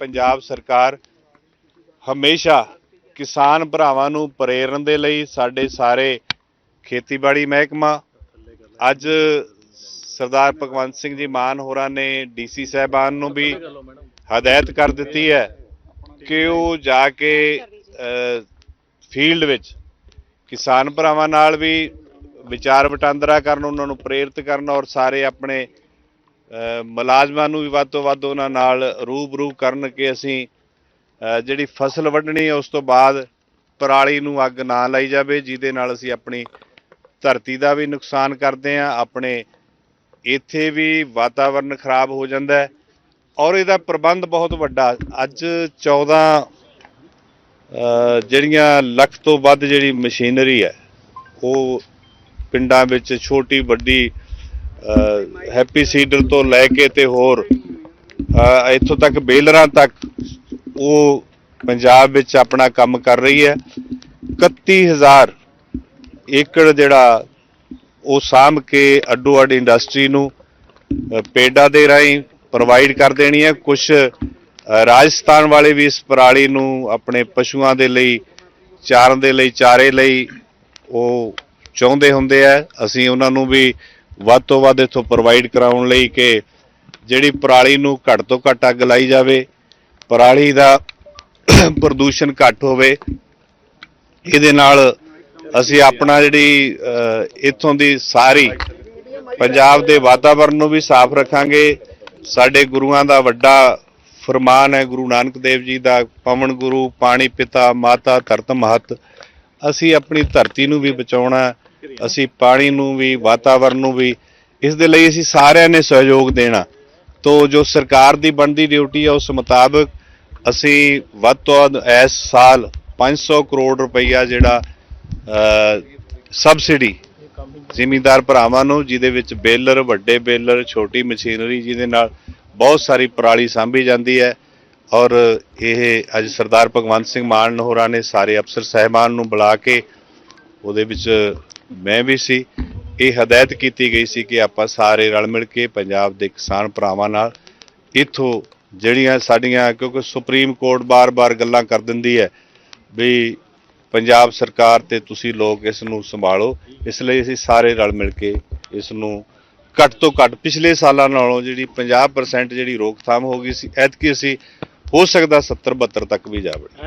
ਪੰਜਾਬ ਸਰਕਾਰ ਹਮੇਸ਼ਾ ਕਿਸਾਨ ਭਰਾਵਾਂ ਨੂੰ ਪ੍ਰੇਰਨ ਦੇ ਲਈ ਸਾਡੇ ਸਾਰੇ ਖੇਤੀਬਾੜੀ ਮਹਿਕਮਾ, ਅੱਜ ਸਰਦਾਰ ਭਗਵੰਤ ਸਿੰਘ ਜੀ ਮਾਨ ਹੋਰਾਂ ਨੇ ਡੀਸੀ ਸਾਹਿਬਾਨ ਨੂੰ ਵੀ ਹਦਾਇਤ ਕਰ ਦਿੱਤੀ ਹੈ ਕਿ ਉਹ ਜਾ ਕੇ ਫੀਲਡ ਵਿੱਚ ਕਿਸਾਨ ਭਰਾਵਾਂ ਨਾਲ ਵੀ ਵਿਚਾਰ ਵਟਾਂਦਰਾ ਕਰਨ, ਉਹਨਾਂ ਨੂੰ ਪ੍ਰੇਰਿਤ ਕਰਨ ਔਰ ਸਾਰੇ ਆਪਣੇ ਮੁਲਾਜ਼ਮਾਂ ਨੂੰ ਵੀ ਵੱਧ ਤੋਂ ਵੱਧ ਉਹਨਾਂ ਨਾਲ ਰੂਬਰੂ ਕਰਨ ਕਿ ਅਸੀਂ ਜਿਹੜੀ ਫਸਲ ਵੱਢਣੀ ਹੈ ਉਸ ਤੋਂ ਬਾਅਦ ਪਰਾਲੀ ਨੂੰ ਅੱਗ ਨਾ ਲਾਈ ਜਾਵੇ, ਜਿਹਦੇ ਨਾਲ ਅਸੀਂ ਆਪਣੀ ਧਰਤੀ ਦਾ ਵੀ ਨੁਕਸਾਨ ਕਰਦੇ ਹਾਂ, ਆਪਣੇ ਇੱਥੇ ਵੀ ਵਾਤਾਵਰਨ ਖਰਾਬ ਹੋ ਜਾਂਦਾ ਹੈ ਔਰ ਇਹਦਾ ਪ੍ਰਬੰਧ ਬਹੁਤ ਵੱਡਾ। ਅੱਜ 14 ਜਿਹੜੀਆਂ ਲੱਖ ਤੋਂ ਵੱਧ ਜਿਹੜੀ ਮਸ਼ੀਨਰੀ ਹੈ, ਉਹ ਪਿੰਡਾਂ ਵਿੱਚ ਛੋਟੀ ਵੱਡੀ ਹੈਪੀ ਸੀਡਰ ਤੋਂ ਲੈ ਕੇ ਤੇ ਹੋਰ ਇੱਥੋਂ ਤੱਕ ਬੇਲਰਾਂ ਤੱਕ ਉਹ ਪੰਜਾਬ ਵਿੱਚ ਆਪਣਾ ਕੰਮ ਕਰ ਰਹੀ ਹੈ। 31000 ਏਕੜ ਜਿਹੜਾ ਉਹ ਸਾਂਭ ਕੇ ਅੱਡੋ ਅੱਡ ਇੰਡਸਟਰੀ ਨੂੰ ਅ, ਪੇਡਾਂ ਦੇ ਰਾਹੀਂ ਪ੍ਰੋਵਾਈਡ ਕਰ ਦੇਣੀ ਹੈ। ਕੁਝ ਰਾਜਸਥਾਨ ਵਾਲੇ ਵੀ ਇਸ ਪਰਾਲੀ ਨੂੰ ਆਪਣੇ ਪਸ਼ੂਆਂ ਦੇ ਲਈ ਚਾਰਨ ਦੇ ਲਈ ਚਾਰੇ ਲਈ ਉਹ ਚਾਹੁੰਦੇ ਹੁੰਦੇ ਆ। ਅਸੀਂ ਉਹਨਾਂ ਨੂੰ ਵੀ ਵੱਧ ਤੋਂ ਵੱਧ ਇੱਥੋਂ ਪ੍ਰੋਵਾਈਡ ਕਰਾਉਣ ਲਈ ਕਿ ਜਿਹੜੀ ਪਰਾਲੀ ਨੂੰ ਘੱਟ ਤੋਂ ਘੱਟ ਅੱਗ ਲਾਈ ਜਾਵੇ ਪਰਾਲੀ ਦਾ ਪ੍ਰਦੂਸ਼ਣ ਘੱਟ ਹੋਵੇ ਇਹਦੇ ਨਾਲ ਅਸੀਂ ਆਪਣਾ ਜਿਹੜੀ ਅ, ਇੱਥੋਂ ਦੀ ਸਾਰੀ ਪੰਜਾਬ ਦੇ ਵਾਤਾਵਰਣ ਨੂੰ ਵੀ ਸਾਫ਼ ਰੱਖਾਂਗੇ। ਸਾਡੇ ਗੁਰੂਆਂ ਦਾ ਵੱਡਾ ਫਰਮਾਨ ਹੈ ਗੁਰੂ ਨਾਨਕ ਦੇਵ ਜੀ ਦਾ ਪਵਨ ਗੁਰੂ ਪਾਣੀ ਪਿਤਾ ਮਾਤਾ ਧਰਤ ਮਹਤ। ਅਸੀਂ ਆਪਣੀ ਧਰਤੀ ਨੂੰ ਵੀ ਬਚਾਉਣਾ ਅਸੀਂ ਪਾਣੀ ਨੂੰ ਵੀ, ਵਾਤਾਵਰਨ ਨੂੰ ਵੀ, ਇਸ ਦੇ ਲਈ ਅਸੀਂ ਸਾਰਿਆਂ ਨੇ ਸਹਿਯੋਗ ਦੇਣਾ। ਤੋ ਜੋ ਸਰਕਾਰ ਦੀ ਬਣਦੀ ਡਿਊਟੀ ਹੈ ਉਸ ਮੁਤਾਬਕ ਅਸੀਂ ਵੱਧ ਤੋਂ ਵੱਧ ਇਸ ਸਾਲ 500 ਕਰੋੜ ਰੁਪਈਆ ਜਿਹੜਾ ਸਬਸਿਡੀ ਜ਼ਿਮੀਂਦਾਰ ਭਰਾਵਾਂ ਨੂੰ, ਜਿਹਦੇ ਵਿੱਚ ਬੇਲਰ, ਵੱਡੇ ਬੇਲਰ, ਛੋਟੀ ਮਸ਼ੀਨਰੀ, ਜਿਹਦੇ ਨਾਲ ਬਹੁਤ ਸਾਰੀ ਪਰਾਲੀ ਸਾਂਭੀ ਜਾਂਦੀ ਹੈ। ਔਰ ਇਹ ਅੱਜ ਸਰਦਾਰ ਭਗਵੰਤ ਸਿੰਘ ਮਾਨ ਹੋਰਾਂ ਨੇ ਸਾਰੇ ਅਫਸਰ ਸਹਿਬਾਨ ਨੂੰ ਬੁਲਾ ਕੇ ਉਹਦੇ ਵਿੱਚ ਮੈਂ ਵੀ ਸੀ। ਇਹ ਹਦਾਇਤ ਕੀਤੀ ਗਈ ਸੀ ਕਿ ਆਪਾਂ ਸਾਰੇ ਰਲ ਮਿਲ ਕੇ ਪੰਜਾਬ ਦੇ ਕਿਸਾਨ ਭਰਾਵਾਂ ਨਾਲ ਇਥੋਂ ਜਿਹੜੀਆਂ ਸਾਡੀਆਂ, ਕਿਉਂਕਿ ਸੁਪਰੀਮ ਕੋਰਟ ਬਾਰ-ਬਾਰ ਗੱਲਾਂ ਕਰ ਦਿੰਦੀ ਹੈ ਵੀ ਪੰਜਾਬ ਸਰਕਾਰ ਤੇ ਤੁਸੀਂ ਲੋਕ ਇਸ ਨੂੰ ਸੰਭਾਲੋ। ਇਸ ਲਈ ਅਸੀਂ ਸਾਰੇ ਰਲ ਮਿਲ ਕੇ ਇਸ ਨੂੰ ਘੱਟ ਤੋਂ ਘੱਟ ਪਿਛਲੇ ਸਾਲਾਂ ਨਾਲੋਂ ਜਿਹੜੀ 50% ਜਿਹੜੀ ਰੋਕਥਾਮ ਹੋ ਗਈ ਸੀ, ਐਤਕੀ ਅਸੀਂ ਹੋ ਸਕਦਾ 70 72 ਤੱਕ ਵੀ ਜਾਵੜੇ